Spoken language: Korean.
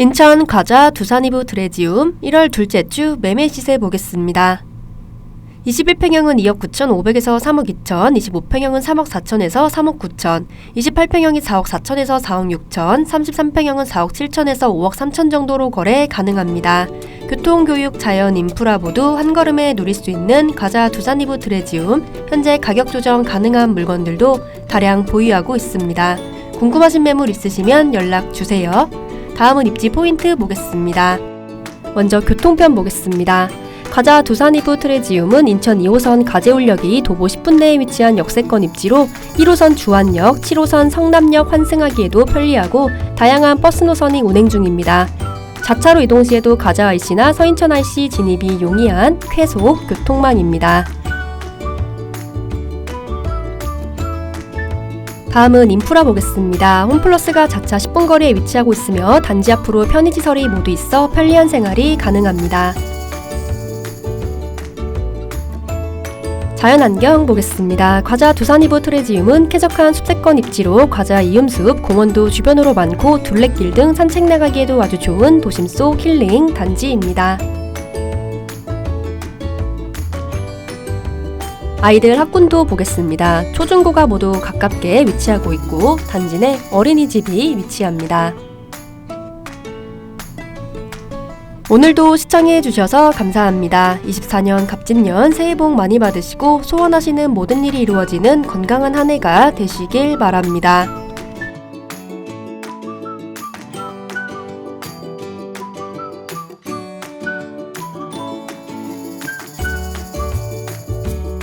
인천 과자 두산이브 드레지움 1월 둘째 주 매매 시세 보겠습니다. 21평형은 2억 9,500에서 3억 2천, 25평형은 3억 4천에서 3억 9천, 28평형이 4억 4천에서 4억 6천, 33평형은 4억 7천에서 5억 3천 정도로 거래 가능합니다. 교통, 교육, 자연, 인프라 모두 한 걸음에 누릴 수 있는 과자 두산이브 드레지움, 현재 가격 조정 가능한 물건들도 다량 보유하고 있습니다. 궁금하신 매물 있으시면 연락 주세요. 다음은 입지 포인트 보겠습니다. 먼저 교통편 보겠습니다. 과자 두산이브 트레지움은 인천 2호선 가재울역이 도보 10분 내에 위치한 역세권 입지로 1호선 주안역, 7호선 성남역 환승하기에도 편리하고 다양한 버스 노선이 운행 중입니다. 자차로 이동 시에도 가자 IC나 서인천 IC 진입이 용이한 쾌속 교통망입니다. 다음은 인프라 보겠습니다. 홈플러스가 자차 10분 거리에 위치하고 있으며 단지 앞으로 편의시설이 모두 있어 편리한 생활이 가능합니다. 자연환경 보겠습니다. 과자 두산이브 트레지움은 쾌적한 숲세권 입지로 과자 이음숲, 공원도 주변으로 많고 둘레길 등 산책 나가기에도 아주 좋은 도심 속 힐링 단지입니다. 아이들 학군도 보겠습니다. 초중고가 모두 가깝게 위치하고 있고 단지 내 어린이집이 위치합니다. 오늘도 시청해 주셔서 감사합니다. 24년 갑진년 새해 복 많이 받으시고 소원하시는 모든 일이 이루어지는 건강한 한 해가 되시길 바랍니다.